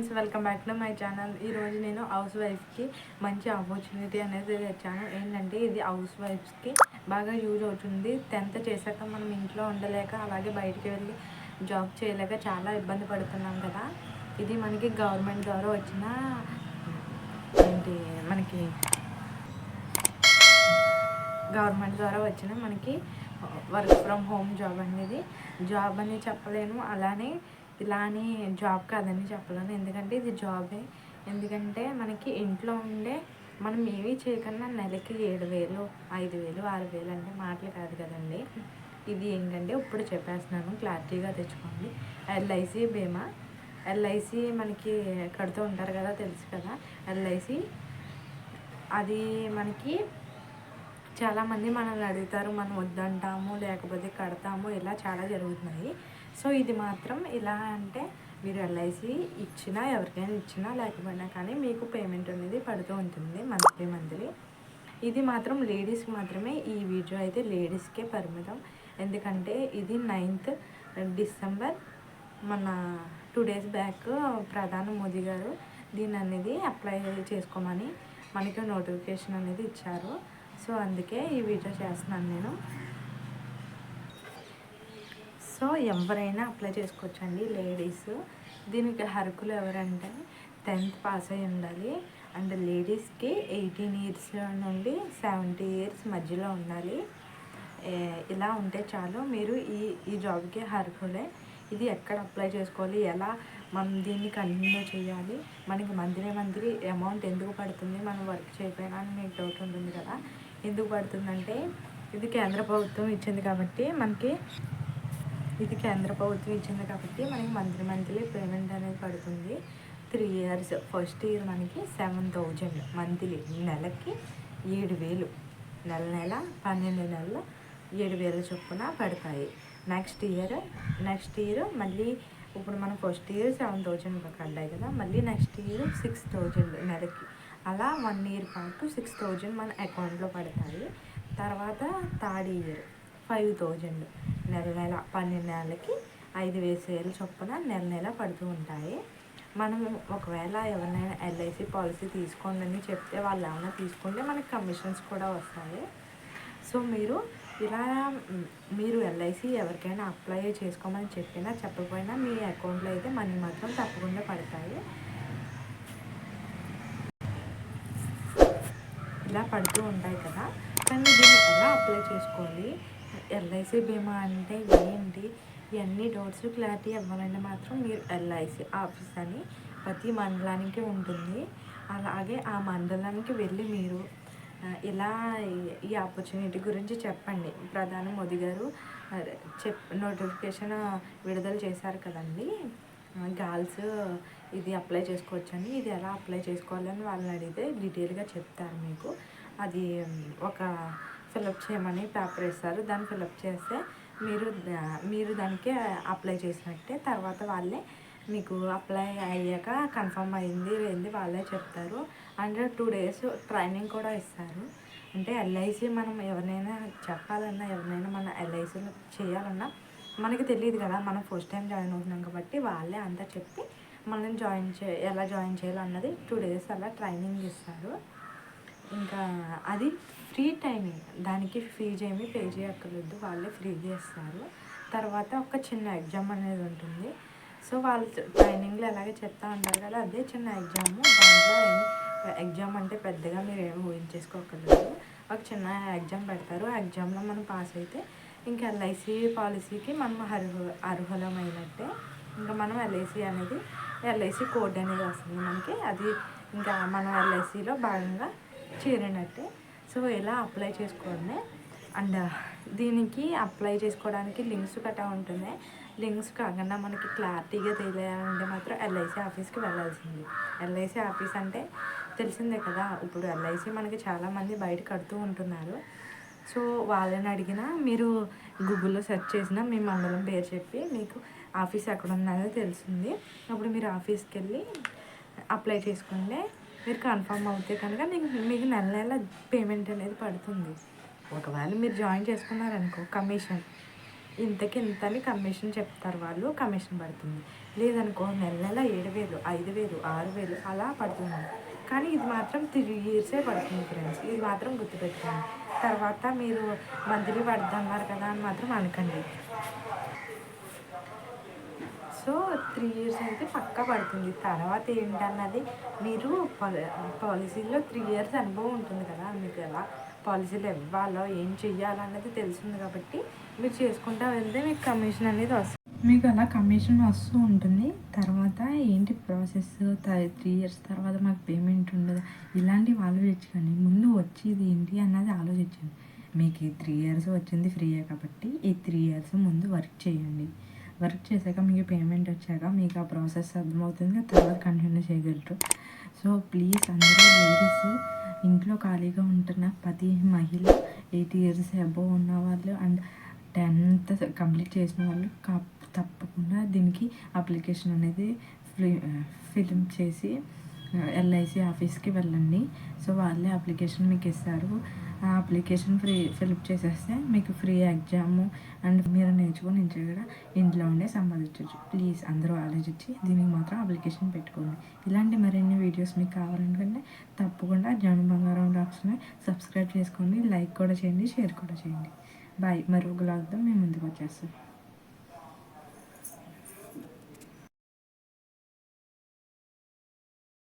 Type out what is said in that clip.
Friends welcome back to my channel. ఈరోజు నేను house వైఫ్కి మంచి ఆపర్చునిటీ అనేది తెచ్చాను. ఏంటంటే ఇది హౌస్ వైఫ్స్కి బాగా యూజ్ అవుతుంది. టెన్త్ చేశాక మనం ఇంట్లో ఉండలేక అలాగే బయటికి వెళ్ళి జాబ్ చేయలేక చాలా ఇబ్బంది పడుతున్నాం కదా. ఇది మనకి గవర్నమెంట్ ద్వారా వచ్చిన ఏంటి మనకి గవర్నమెంట్ ద్వారా వచ్చిన మనకి వర్క్ ఫ్రమ్ హోమ్ జాబ్ అనేది. జాబ్ అని చెప్పలేను అలానే ఇలా అని జాబ్ కాదని చెప్పలేను. ఎందుకంటే ఇది జాబే. ఎందుకంటే మనకి ఇంట్లో ఉండే మనం ఏమీ చేయకుండా నెలకి ఏడు వేలు ఐదు వేలు ఆరు వేలు అంటే మాటలు కాదు కదండి. ఇది ఏంటంటే ఇప్పుడు చెప్పేస్తున్నాను. క్లారిటీగా తెచ్చుకోండి. ఎల్ఐసి బీమా. ఎల్ఐసి మనకి కడుతూ ఉంటారు కదా తెలుసు కదా. ఎల్ఐసి అది మనకి చాలామంది మనల్ని అడుగుతారు మనం వద్దంటాము లేకపోతే కడతాము ఇలా చాలా జరుగుతున్నాయి. సో ఇది మాత్రం ఇలా అంటే మీరు ఎల్ఐసి ఇచ్చినా ఎవరికైనా ఇచ్చినా లేకపోయినా కానీ మీకు పేమెంట్ అనేది పడుతూ ఉంటుంది మంత్లీ మంత్లీ. ఇది మాత్రం లేడీస్కి మాత్రమే ఈ వీడియో అయితే లేడీస్కే పరిమితం. ఎందుకంటే ఇది నైన్త్ డిసెంబర్ మన టూ డేస్ బ్యాక్ ప్రధాని మోదీ గారు దీని అనేది అప్లై చేసుకోమని మనకి నోటిఫికేషన్ అనేది ఇచ్చారు. సో అందుకే ఈ వీడియో చేస్తున్నాను నేను. సో ఎవరైనా అప్లై చేసుకోవచ్చండి లేడీస్. దీనికి హరుకులు ఎవరంటే టెన్త్ పాస్ అయి ఉండాలి. అండ్ లేడీస్కి ఎయిటీన్ ఇయర్స్ నుండి సెవెంటీ ఇయర్స్ మధ్యలో ఉండాలి. ఇలా ఉంటే చాలు. మీరు ఈ ఈ జాబ్కి అర్హులే. ఇది ఎక్కడ అప్లై చేసుకోవాలి? ఎలా మనం దీన్ని కంటిన్యూ చేయాలి? మనకి మంత్లీ మంత్లీ అమౌంట్ ఎందుకు పడుతుంది? మనం వర్క్ చేయకపోయినా అని మీకు డౌట్ ఉంటుంది కదా. ఎందుకు పడుతుందంటే ఇది కేంద్ర ప్రభుత్వం ఇచ్చింది కాబట్టి మనకి ఇది కేంద్ర ప్రభుత్వం ఇచ్చింది కాబట్టి మనకి మంత్లీ మంత్లీ పేమెంట్ అనేది పడుతుంది. త్రీ ఇయర్స్ ఫస్ట్ ఇయర్ మనకి సెవెన్ థౌజండ్ మంత్లీ నెలకి ఏడు వేలు. నెల నెల పన్నెండు నెలలు ఏడు వేల చొప్పున పడతాయి. నెక్స్ట్ ఇయర్ నెక్స్ట్ ఇయర్ మళ్ళీ ఇప్పుడు మనం ఫస్ట్ ఇయర్ సెవెన్ థౌజండ్ పడ్డాయి కదా మళ్ళీ నెక్స్ట్ ఇయర్ సిక్స్ థౌజండ్ నెలకి. అలా వన్ ఇయర్ పాటు సిక్స్ థౌజండ్ మన అకౌంట్లో పడతాయి. తర్వాత థర్డ్ ఇయర్ ఫైవ్ థౌజండ్ నెల నెల పన్నెండు నెలలకి ఐదు వేసేలు చొప్పున నెల నెల పడుతూ ఉంటాయి. మనం ఒకవేళ ఎవరినైనా ఎల్ఐసి పాలసీ తీసుకోండి అని చెప్తే వాళ్ళు ఏమైనా తీసుకుంటే మనకి కమిషన్స్ కూడా వస్తాయి. సో మీరు ఇలా మీరు ఎల్ఐసి ఎవరికైనా అప్లై చేసుకోమని చెప్పినా చెప్పకపోయినా మీ అకౌంట్లో అయితే మనీ మాత్రం తప్పకుండా పడతాయి. ఇలా పడుతూ ఉంటాయి కదా. కానీ దీన్ని ఎలా అప్లై చేసుకోవాలి? ఎల్ఐసి బీమా అంటే ఏంటి? ఇవన్నీ డౌట్స్ క్లారిటీ ఇవ్వాలంటే మాత్రం మీరు ఎల్ఐసి ఆఫీస్ అని ప్రతి మండలానికి ఉంటుంది. అలాగే ఆ మండలానికి వెళ్ళి మీరు ఇలా ఈ- ఆపర్చునిటీ గురించి చెప్పండి. ప్రధాని మోదీ గారు చెప్ నోటిఫికేషన్ విడుదల చేశారు కదండి. గర్ల్స్ ఇది అప్లై చేసుకోవచ్చని ఇది ఎలా అప్లై చేసుకోవాలని వాళ్ళని అడిగితే డీటెయిల్గా చెప్తారు మీకు. అది ఒక ఫిలప్ చేయమని పేపర్ ఇస్తారు దాన్ని ఫిలప్ చేస్తే మీరు మీరు దానికి అప్లై చేసినట్టే తర్వాత వాళ్ళే మీకు అప్లై అయ్యాక కన్ఫర్మ్ అయింది ఏంది వాళ్ళే చెప్తారు. అండ్ టూ డేస్ ట్రైనింగ్ కూడా ఇస్తారు. అంటే ఎల్ఐసి మనం ఎవరినైనా చెప్పాలన్నా ఎవరినైనా మన ఎల్ఐసీలో చేయాలన్నా మనకి తెలియదు కదా మనం ఫస్ట్ టైం జాయిన్ అవుతున్నాం కాబట్టి వాళ్ళే అంతా చెప్పి మనం జాయిన్ చే ఎలా జాయిన్ చేయాలన్నది టూ డేస్ అలా ట్రైనింగ్ ఇస్తారు ఇంకా అది ఫ్రీ టైమింగ్ దానికి ఫీజు ఏమి పే చేయక్కర్లేదు వాళ్ళే ఫ్రీగా ఇస్తారు తర్వాత ఒక చిన్న ఎగ్జామ్ అనేది ఉంటుంది. సో వాళ్ళు ట్రైనింగ్లో ఎలాగే చెప్తా ఉంటారు కదా అదే చిన్న ఎగ్జామ్ దాంట్లో ఎగ్జామ్ అంటే పెద్దగా మీరు ఏమి ఊహించేసుకోకర్లేదు ఒక చిన్న ఎగ్జామ్ పెడతారు. ఆ ఎగ్జామ్లో మనం పాస్ అయితే ఇంకా ఎల్ఐసి పాలసీకి మనం అర్హు అర్హులమైనట్టే. ఇంకా మనం ఎల్ఐసి అనేది ఎల్ఐసి కోడ్ అనేది వస్తుంది మనకి. అది ఇంకా మనం ఎల్ఐసిలో భాగంగా చేరినట్టే. సో ఇలా అప్లై చేసుకోండి అండ్ దీనికి అప్లై చేసుకోవడానికి లింక్స్ గట్టా ఉంటుంది లింక్స్ కాకుండా మనకి క్లారిటీగా తెలియాలంటే మాత్రం ఎల్ఐసి ఆఫీస్కి వెళ్ళాల్సింది. ఎల్ఐసి ఆఫీస్ అంటే తెలిసిందే కదా. ఇప్పుడు ఎల్ఐసి మనకి చాలామంది బయట కడుతూ ఉంటున్నారు. సో వాళ్ళని అడిగినా మీరు గూగుల్లో సెర్చ్ చేసినా మీ మండలం పేరు చెప్పి మీకు ఆఫీస్ ఎక్కడ ఉన్నదో తెలిసింది. అప్పుడు మీరు ఆఫీస్కి వెళ్ళి అప్లై చేసుకుంటే మీరు కన్ఫర్మ్ అవుతే కనుక మీకు మీకు నెల నెల పేమెంట్ అనేది పడుతుంది. ఒకవేళ మీరు జాయిన్ చేసుకున్నారనుకో కమిషన్. ఇంతకి ఇంత అని కమిషన్ చెప్తారు వాళ్ళు కమిషన్ పడుతుంది. లేదనుకో నెల నెల ఏడు వేలు ఐదు వేలు ఆరు వేలు అలా పడుతుంది. కానీ ఇది మాత్రం త్రీ ఇయర్సే పడుతుంది ఫ్రెండ్స్ ఇది మాత్రం గుర్తుపెట్టుకోండి. తర్వాత మీరు మంత్లీ పడుతున్నారు కదా అని మాత్రం అనకండి. సో త్రీ ఇయర్స్ అయితే పక్కా పడుతుంది. తర్వాత ఏంటన్నది? మీరు పాలసీలో త్రీ ఇయర్స్ అనుభవం ఉంటుంది కదా మీకు ఎలా పాలసీలు ఇవ్వాలో ఏం చెయ్యాలన్నది తెలిసింది కాబట్టి మీరు చేసుకుంటా వెళ్తే మీకు కమిషన్ అనేది వస్తుంది. మీకు అలా కమిషన్ వస్తూ ఉంటుంది. తర్వాత ఏంటి ప్రాసెస్ త్రీ ఇయర్స్ తర్వాత మాకు పేమెంట్ ఉండదు? ఇలాంటివి ఆలోచించకండి ముందు వచ్చేది ఏంటి అన్నది ఆలోచించండి. మీకు ఈ త్రీ ఇయర్స్ వచ్చింది ఫ్రీయే కాబట్టి ఈ త్రీ ఇయర్స్ ముందు వర్క్ చేయండి. వర్క్ చేశాక మీకు పేమెంట్ వచ్చాక మీకు ఆ ప్రాసెస్ అర్థమవుతుంది. తర్వాత కంటిన్యూ చేయగలరు. సో ప్లీజ్ అందరూ లేడీస్ ఇంట్లో ఖాళీగా ఉంటున్న ప్రతి మహిళ ఎయిట్ ఇయర్స్ అబోవ్ ఉన్న వాళ్ళు అండ్ టెన్త్ కంప్లీట్ చేసిన వాళ్ళు కా- తప్పకుండా దీనికి అప్లికేషన్ అనేది ఫిలిం చేసి ఎల్ఐసి ఆఫీస్కి వెళ్ళండి. సో వాళ్ళే అప్లికేషన్ మీకు ఇస్తారు. ఆ అప్లికేషన్ ఫ్రీ ఫిల్అప్ చేసేస్తే మీకు ఫ్రీ ఎగ్జామ్ అండ్ మీరు నేర్చుకుని ఇంట్లో కూడా ఇంట్లో ఉండే సంపాదించవచ్చు ప్లీజ్ అందరూ ఆలోచించి దీనికి మాత్రం అప్లికేషన్ పెట్టుకోండి. ఇలాంటి మరిన్ని వీడియోస్ మీకు కావాలనుకుంటే తప్పకుండా జన్ బంగారం డాక్స్ని సబ్స్క్రైబ్ చేసుకోండి. లైక్ కూడా చేయండి షేర్ కూడా చేయండి. బాయ్. మరో బ్లాగ్తో మేము ముందుకు వచ్చేస్తాం.